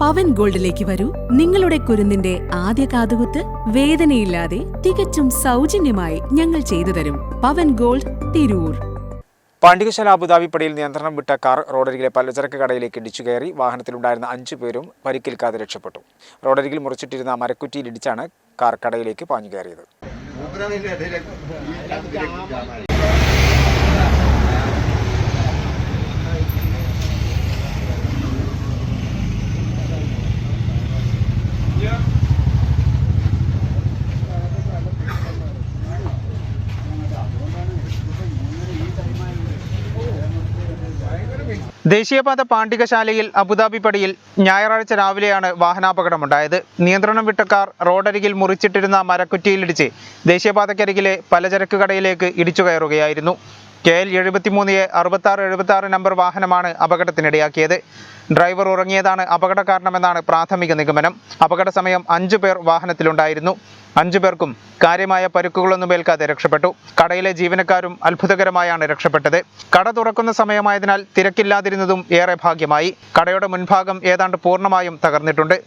പവൻ ഗോൾഡിലേക്ക് വരൂ. നിങ്ങളുടെ കുരുന്നിന്റെ ആദ്യ കാതുകുത്ത് വേദനയില്ലാതെ തികച്ചും സൗജന്യമായി ഞങ്ങൾ ചെയ്തു തരും. പവൻ ഗോൾഡ് തിരൂർ. പാണ്ഡികശാല അബുദാബിപ്പടിയിൽ നിയന്ത്രണം വിട്ട കാർ റോഡരികിലെ പലചരക്ക് കടയിലേക്ക് ഇടിച്ചു കയറി വാഹനത്തിലുണ്ടായിരുന്ന അഞ്ചു പേരും പരിക്കേൽക്കാതെ രക്ഷപ്പെട്ടു. റോഡരികിൽ മുറിച്ചിട്ടിരുന്ന മരക്കുറ്റിയിൽ ഇടിച്ചാണ് കാർ കടയിലേക്ക് പാഞ്ഞു കയറിയത്. ദേശീയപാത പാണ്ഡികശാലയിൽ അബുദാബി പടിയിൽ ഞായറാഴ്ച രാവിലെയാണ് വാഹനാപകടമുണ്ടായത്. നിയന്ത്രണം വിട്ട കാർ റോഡരികിൽ മുറിച്ചിട്ടിരുന്ന മരക്കുറ്റിയിലിടിച്ച് ദേശീയപാതക്കരികിലെ പലചരക്ക് കടയിലേക്ക് ഇടിച്ചു കയറുകയായിരുന്നു കെ എൽ എഴുപത്തിമൂന്ന് എ അറുപത്താറ് എഴുപത്തി ആറ് നമ്പർ വാഹനമാണ് അപകടത്തിനിടയാക്കിയത്. ഡ്രൈവർ ഉറങ്ങിയതാണ് അപകട കാരണമെന്നാണ് പ്രാഥമിക നിഗമനം. അപകട സമയം അഞ്ചു പേർ വാഹനത്തിലുണ്ടായിരുന്നു. അഞ്ചു പേർക്കും കാര്യമായ പരുക്കുകളൊന്നും ഏൽക്കാതെ രക്ഷപ്പെട്ടു. കടയിലെ ജീവനക്കാരും അത്ഭുതകരമായാണ് രക്ഷപ്പെട്ടത്. കട തുറക്കുന്ന സമയമായതിനാൽ തിരക്കില്ലാതിരുന്നതും ഏറെ ഭാഗ്യമായി. കടയുടെ മുൻഭാഗം ഏതാണ്ട് പൂർണമായും തകർന്നിട്ടുണ്ട്.